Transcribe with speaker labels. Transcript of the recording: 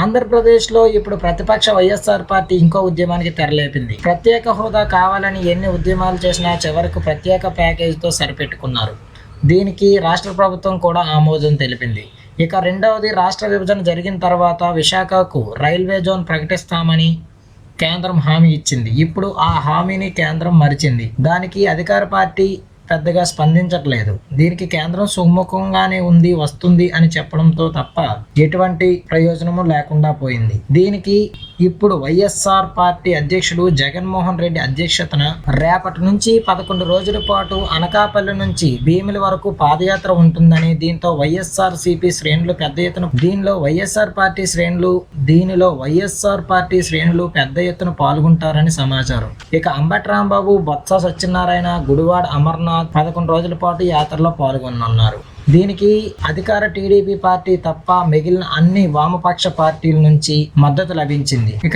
Speaker 1: ఆంధ్రప్రదేశ్లో ఇప్పుడు ప్రతిపక్ష వైఎస్ఆర్ పార్టీ ఇంకో ఉద్యమానికి తెరలేపింది ప్రత్యేక హోదా కావాలని ఎన్ని ఉద్యమాలు చేసినా చివరకు ప్రత్యేక ప్యాకేజీతో సరిపెట్టుకున్నారు. దీనికి రాష్ట్ర ప్రభుత్వం కూడా ఆమోదం తెలిపింది. ఇక రెండవది రాష్ట్ర విభజన జరిగిన తర్వాత విశాఖకు రైల్వే జోన్ ప్రకటిస్తామని కేంద్రం హామీ ఇచ్చింది. ఇప్పుడు ఆ హామీని కేంద్రం మరిచింది. దానికి అధికార పార్టీ పెద్దగా స్పందించట్లేదు. దీనికి కేంద్రం సుముఖంగానే ఉంది వస్తుంది అని చెప్పడంతో తప్ప ఎటువంటి ప్రయోజనము లేకుండా పోయింది. దీనికి ఇప్పుడు వైఎస్ఆర్ పార్టీ అధ్యక్షుడు జగన్మోహన్ రెడ్డి అధ్యక్షతన రేపటి నుంచి పదకొండు రోజుల పాటు అనకాపల్లి నుంచి భీమిలి వరకు పాదయాత్ర ఉంటుందని దీంతో వైఎస్ఆర్ సిపి శ్రేణులు పెద్ద ఎత్తున దీనిలో వైఎస్ఆర్ పార్టీ శ్రేణులు దీనిలో వైఎస్ఆర్ పార్టీ శ్రేణులు పెద్ద ఎత్తున పాల్గొంటారని సమాచారం. ఇక అంబటి రాంబాబు బొత్స సత్యనారాయణ గుడివాడ అమర్నాథ్ పదకొండు రోజుల పాటు యాత్రలో పాల్గొనున్నారు దీనికి అధికార టీడీపీ పార్టీ తప్ప మిగిలిన అన్ని వామపక్ష పార్టీల నుంచి మద్దతు లభించింది. ఇక